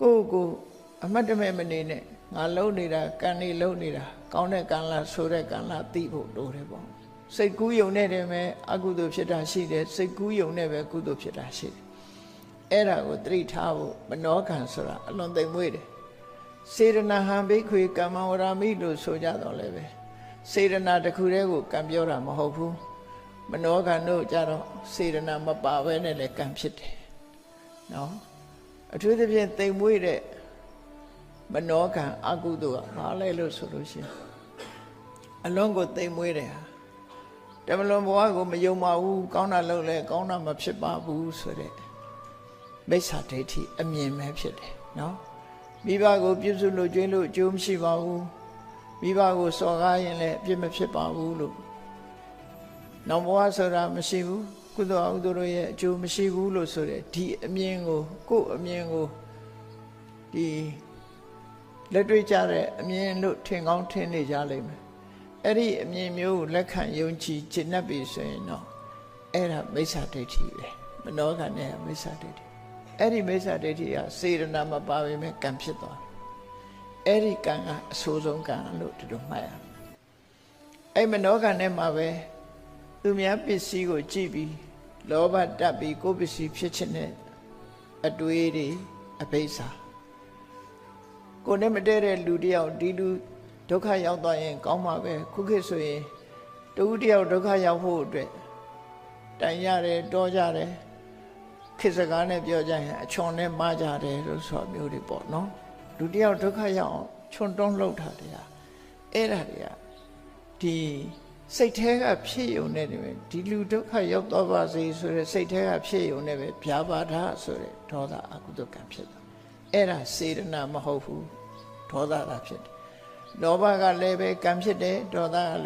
ကိုယ့်ကိုယ်အမတ်တမဲ့မနေနဲ့ငါလုံနေတာကံနေလုံနေတာကောင်းတဲ့ကံလားဆိုတဲ့ကံလားသိဖို့လိုတယ်ပေါ့စိတ်ကူးယုံနဲ့တည်းပဲအကုသိုလ်ဖြစ်တာရှိတယ်စိတ်ကူးယုံနဲ့ပဲကုသိုလ်ဖြစ်တာရှိတယ်အဲ့ဒါကိုသတိထားဖို့မနောကံဆိုတာအလွန်သိမ်မွေ့တယ်စေရနာဟံဘိက္ခွေကမ္မဝရမိလို့ဆိုကြတော့လည်းပဲစေရနာတစ်ခုတည်းကိုကံပြောတာမဟုတ်ဘူးမနောကံတို့ကြတော့စေရနာမပါဘဲနဲ့လည်းကံဖြစ်တယ်နော် အထူးသဖြင့်သိမ်မွေ့တဲ့မနောကံအကုသိုလ်ကဘာလဲလို့ဆိုလို့ရှိရင်အလုံးကိုသိမ်မွေ့တယ်ဟာတမလွန်ဘဝကိုမယုံပါဘူးကောင်းတာလုပ်လဲကောင်းတာမဖြစ်ပါဘူးဆိုတဲ့မိစ္ဆာဒိဋ္ဌိအမြင်ပဲဖြစ်တယ်နော်မိဘကိုပြုစုလို့ကျွေးလို့အကျိုးမရှိပါဘူးမိဘကိုစော်ကားရင်လည်းအပြစ်မဖြစ်ပါဘူးလို့နောက်ဘဝဆိုတာမရှိဘူး ကုသိုလ်အကုသိုလ်တို့ရဲ့အကျိုးမရှိဘူးလို့ဆိုတဲ့ဒီအမြင်ကိုကိုယ့်အမြင်ကိုဒီလက်တွေ့ကြတဲ့အမြင်လို့ထင်ကောင်းထင်နေကြလိမ့်မယ်အဲ့ဒီအမြင်မျိုးကိုလက်ခံယုံကြည်ကျင့်တတ်ပြီဆိုရင်တော့အဲ့ဒါမိစ္ဆာဒိဋ္ဌိပဲမနောကနဲ့မိစ္ဆာဒိဋ္ဌိအဲ့ဒီမိစ္ဆာဒိဋ္ဌိကစေရနာမပါပေမဲ့ကံဖြစ်သွားတယ်အဲ့ဒီကံကအဆိုးဆုံးကံလို့ဒီလိုမှတ်ရမယ်အဲ့မနောကနဲ့မှာပဲ သူများပစ္စည်းကိုကြည့်ပြီးလောဘတက်ပြီးကိုယ်ပစ္စည်းဖြစ်ခြင်းနဲ့အတွေးတွေအဘိဓါကိုယ်နဲ့မတည့်တဲ့လူတယောက်ဒီလူဒုက္ခရောက်သွားရင် ကောင်းမှာပဲခုခေတ်ဆိုရင်တဦးတယောက်ဒုက္ခရောက်ဖို့အတွက်တိုင်ရတယ်တောကြတယ်ခေတ်စကားနဲ့ပြောကြရင်အချွန်နဲ့မကြတယ်လို့ဆိုမျိုးတွေပေါ့နော်လူတယောက်ဒုက္ခရောက်အောင်ချွန်တွန်းလှုပ်တာတရားအဲ့ဒါတွေကဒီ စိတ်แท้ကဖြစ်ယုံနေတယ်ပဲဒီလူဒုက္ခရောက်တော့ပါစေဆိုတဲ့စိတ်แท้ကဖြစ်ယုံနေပဲဗျာပါဒဆိုတဲ့ဒေါသအကုသကံဖြစ်တာအဲ့ဒါစေရနာမဟုတ်ဘူးဒေါသကဖြစ်တယ်လောဘကလည်းပဲကံဖြစ်တယ်ဒေါသကလည်း